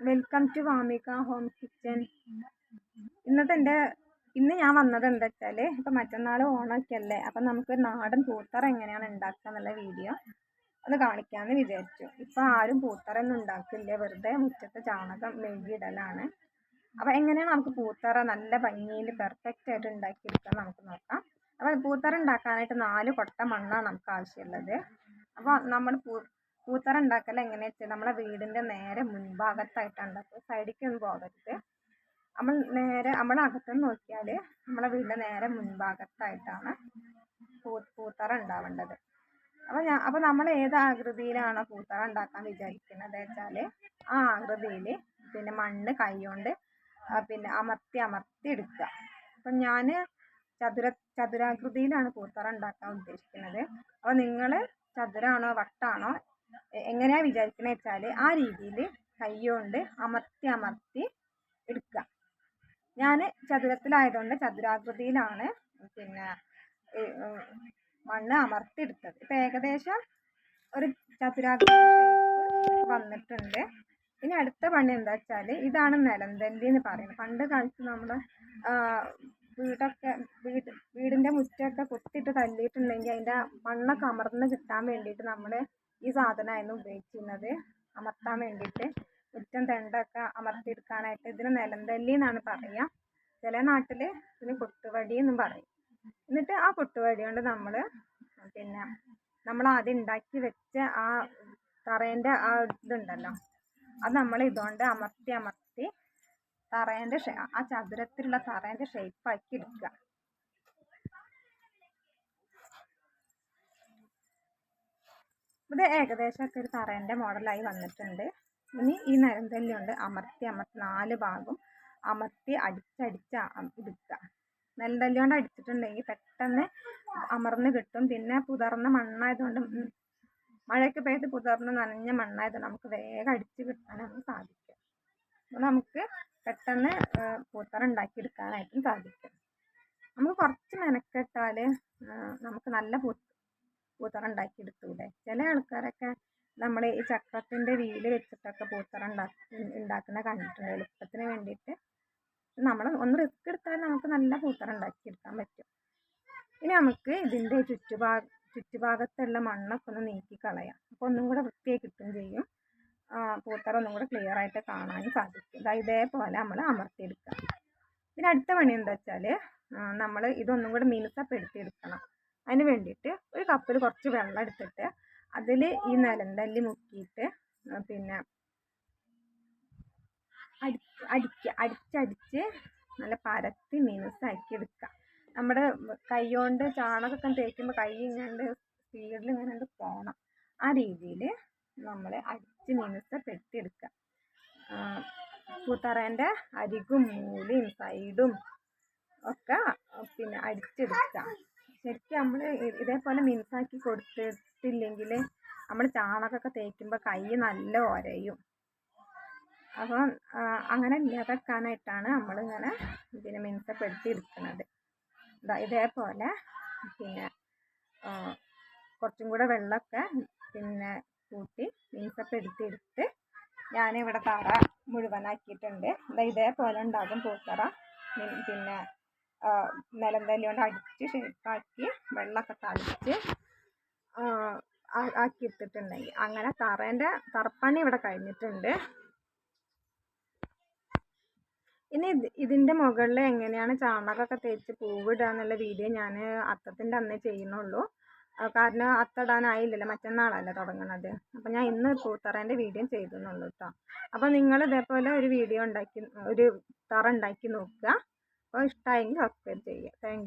Welcome to Vamika home kitchen ഇന്നത്തെ എന്റെ ഇന്ന് ഞാൻ വന്നത് എന്താ വെച്ചാൽ ഇപ്പം മറ്റന്നാൾ ഓണമൊക്കെ അല്ലേ അപ്പം നമുക്ക് നാടൻ പൂത്തറ എങ്ങനെയാണ് ഉണ്ടാക്കുക എന്നുള്ള വീഡിയോ ഒന്ന് കാണിക്കാമെന്ന് വിചാരിച്ചു. ഇപ്പം ആരും പൂത്തറ ഒന്നും ഉണ്ടാക്കില്ല വെറുതെ മുറ്റത്തെ ചാണകം മെഴുകിയിടലാണ് അപ്പം എങ്ങനെയാണ് നമുക്ക് പൂത്തറ നല്ല ഭംഗിയിൽ പെർഫെക്റ്റ് ആയിട്ട് ഉണ്ടാക്കിയെടുക്കാൻ നമുക്ക് നോക്കാം. അപ്പം പൂത്തറ ഉണ്ടാക്കാനായിട്ട് നാല് കൊട്ട മണ്ണാണ് നമുക്ക് ആവശ്യമുള്ളത്. അപ്പോൾ നമ്മൾ പൂ പൂത്തറ ഉണ്ടാക്കൽ എങ്ങനെയാ വെച്ചാൽ നമ്മളെ വീടിന്റെ നേരെ മുൻഭാഗത്തായിട്ടാണ് ഉണ്ടാക്കുക സൈഡിലേക്കൊന്നും പോകരുത്. നമ്മൾ നേരെ നമ്മളെ അകത്തുനിന്ന് നോക്കിയാൽ നമ്മളെ വീടിന്റെ നേരെ മുൻഭാഗത്തായിട്ടാണ് പൂ പൂത്തറ ഉണ്ടാവേണ്ടത് അപ്പോൾ ഞാൻ അപ്പോൾ നമ്മൾ ഏത് ആകൃതിയിലാണ് പൂത്തറ ഉണ്ടാക്കാൻ വിചാരിക്കുന്നത് വെച്ചാൽ ആ ആകൃതിയിൽ പിന്നെ മണ്ണ് കൈകൊണ്ട് പിന്നെ അമർത്തി അമർത്തി എടുക്കുക അപ്പം ഞാൻ ചതുര ചതുരാകൃതിയിലാണ് പൂത്തറ ഉണ്ടാക്കാൻ ഉദ്ദേശിക്കുന്നത് അപ്പോൾ നിങ്ങൾ ചതുരാണോ വട്ടാണോ എങ്ങനെയാ വിചാരിക്കണേ വെച്ചാൽ ആ രീതിയിൽ കൈകൊണ്ട് അമർത്തി അമർത്തി എടുക്കുക. ഞാൻ ചതുരത്തിലായതുകൊണ്ട് ചതുരാകൃതിയിലാണ് പിന്നെ മണ്ണ് അമർത്തി എടുത്തത് ഇപ്പം ഏകദേശം ഒരു ചതുരാകൃതി വന്നിട്ടുണ്ട്. ഇനി അടുത്ത പണി എന്താ വെച്ചാൽ ഇതാണ് നിലന്തല്ലി എന്ന് പറയുന്നത്. പണ്ട് കാലത്ത് നമ്മുടെ വീടൊക്കെ വീട് വീടിന്റെ മുറ്റമൊക്കെ കുത്തിയിട്ട് തല്ലിയിട്ടുണ്ടെങ്കിൽ അതിന്റെ മണ്ണൊക്കെ അമർന്ന് കിട്ടാൻ വേണ്ടിയിട്ട് നമ്മൾ ഈ സാധനമായിരുന്നു ഉപയോഗിച്ചിരുന്നത്. അമർത്താൻ വേണ്ടിയിട്ട് മുറ്റം തെണ്ടൊക്കെ അമർത്തിയെടുക്കാനായിട്ട് ഇതിന് നിലന്തല്ലി എന്നാണ് പറയുക. ചില നാട്ടിൽ ഇതിന് കൊട്ടുവടി എന്നും പറയും. എന്നിട്ട് ആ കൊട്ടുവടി കൊണ്ട് നമ്മൾ പിന്നെ നമ്മൾ ആദ്യം ഉണ്ടാക്കി വെച്ച ആ തറേന്റെ ആ ഇതുണ്ടല്ലോ അത് നമ്മൾ ഇതുകൊണ്ട് അമർത്തി അമർത്തി തറേന്റെ ആ ചതുരത്തിലുള്ള തറേന്റെ ഷേപ്പാക്കി എടുക്കുക. ഇത് ഏകദേശമൊക്കെ ഒരു തറേന്റെ മോഡലായി വന്നിട്ടുണ്ട്. ഇനി ഈ നരന്തല്ലി കൊണ്ട് അമർത്തി അമർത്തി നാല് ഭാഗം അമർത്തി അടിച്ചടിച്ച് എടുക്കുക നെൽതല്ലി കൊണ്ട് അടിച്ചിട്ടുണ്ടെങ്കിൽ പെട്ടെന്ന് അമർന്ന് കിട്ടും. പിന്നെ പുതർന്ന മണ്ണായതുകൊണ്ട് മഴയൊക്കെ പെയ്ത് പുതർന്ന് നനഞ്ഞ മണ്ണായതുകൊണ്ട് നമുക്ക് വേഗം അടിച്ച് കിട്ടാനാണ് സാധിക്കും അപ്പോൾ നമുക്ക് പെട്ടെന്ന് പൂത്തറ ഉണ്ടാക്കിയെടുക്കാനായിട്ടും സാധിക്കും. നമുക്ക് കുറച്ച് മെനക്കെട്ടാൽ നമുക്ക് നല്ല പൂ പൂത്തറ ഉണ്ടാക്കിയെടുത്തൂടെ ചില ആൾക്കാരൊക്കെ നമ്മൾ ഈ ചക്രത്തിന്റെ വീൽ വെച്ചിട്ടൊക്കെ പൂത്തറ ഉണ്ടാക്കി ഉണ്ടാക്കുന്ന കണ്ടിട്ടുണ്ട്. എളുപ്പത്തിന് വേണ്ടിയിട്ട് നമ്മൾ ഒന്ന് റിസ്ക് എടുത്താൽ നമുക്ക് നല്ല പൂത്തറ ഉണ്ടാക്കിയെടുക്കാൻ പറ്റും. ഇനി നമുക്ക് ഇതിന്റെ ചുറ്റുഭാഗ ചുറ്റുഭാഗത്തുള്ള മണ്ണൊക്കെ ഒന്ന് നീക്കി കളയാം. അപ്പോൾ ഒന്നും കൂടെ വൃത്തിയായി കിട്ടുകയും ചെയ്യും. പൂത്തറ ഒന്നും കൂടെ ക്ലിയർ ആയിട്ട് കാണാനും സാധിക്കും. അതായത് ഇതേപോലെ നമ്മൾ അമർത്തിയെടുക്കുക പിന്നെ അടുത്ത പണി എന്താ വെച്ചാൽ നമ്മൾ ഇതൊന്നും കൂടെ മിനുസപ്പെടുത്തിയെടുക്കണം. അതിന് വേണ്ടിയിട്ട് ഒരു കപ്പിൽ കുറച്ച് വെള്ളം എടുത്തിട്ട് അതിൽ ഈ നിലന്തല്ലി മുക്കിയിട്ട് പിന്നെ അടി അടിക്കുക അടിച്ചടിച്ച് നല്ല പരത്തി മിനുസാക്കി എടുക്കുക. നമ്മുടെ കൈ കൊണ്ട് ചാണകമൊക്കെ തേക്കുമ്പോൾ കൈ ഇങ്ങനെ സ്പീഡിൽ ഇങ്ങനെ പോകണം ആ രീതിയിൽ നമ്മൾ അടിച്ച് മിനുസപ്പെടുത്തി എടുക്കുക. പൂത്തറേന്റെ അരികും മൂലയും സൈഡും ഒക്കെ പിന്നെ അടിച്ചെടുക്കുക. ശരിക്കും നമ്മൾ ഇതേപോലെ മിനുസാക്കി കൊടുത്തിട്ടില്ലെങ്കിൽ നമ്മൾ ചാണകമൊക്കെ തേക്കുമ്പോൾ കൈ നല്ല ഒരയും. അപ്പോൾ അങ്ങനെ ഇല്ലാതാക്കാനായിട്ടാണ് നമ്മളിങ്ങനെ ഇതിനെ മിനുസപ്പെടുത്തി എടുക്കുന്നത് ഇതാ ഇതേപോലെ പിന്നെ കുറച്ചും കൂടെ വെള്ളമൊക്കെ പിന്നെ കൂട്ടി മിനുസപ്പെടുത്തി എടുത്ത് ഞാനിവിടെ തറ മുഴുവനാക്കിയിട്ടുണ്ട്. ഇതാ ഇതേപോലെ ഉണ്ടാകും പൂത്തറ. പിന്നെ നിലന്തല്ലി കൊണ്ട് അടിച്ച് ഷേപ്പാക്കി വെള്ളമൊക്കെ തളിച്ച് ആക്കി എടുത്തിട്ടുണ്ടെങ്കിൽ അങ്ങനെ തറേന്റെ തറപ്പണി ഇവിടെ കഴിഞ്ഞിട്ടുണ്ട്. ഇനി ഇതിന്റെ മുകളിൽ എങ്ങനെയാണ് ചാണകമൊക്കെ തേച്ച് പൂവിടുക എന്നുള്ള വീഡിയോ ഞാൻ അത്തത്തിന്റെ അന്നേ ചെയ്യുന്നുള്ളൂ. കാരണം അത്തടാനായില്ലല്ലോ മറ്റന്നാളല്ലേ തുടങ്ങുന്നത് അപ്പോൾ ഞാൻ ഇന്ന് പൂത്തറേന്റെ വീഡിയോ ചെയ്തെന്നുള്ളൂ കേട്ടോ. അപ്പോൾ നിങ്ങൾ ഇതേപോലെ ഒരു വീഡിയോ ഉണ്ടാക്കി ഒരു തറ ഉണ്ടാക്കി നോക്കുക. ಫಸ್ಟ್ ಟೈಮ್ಗೆ ಹಾಕ್ತಿದ್ದೆ ಈಗ ಯು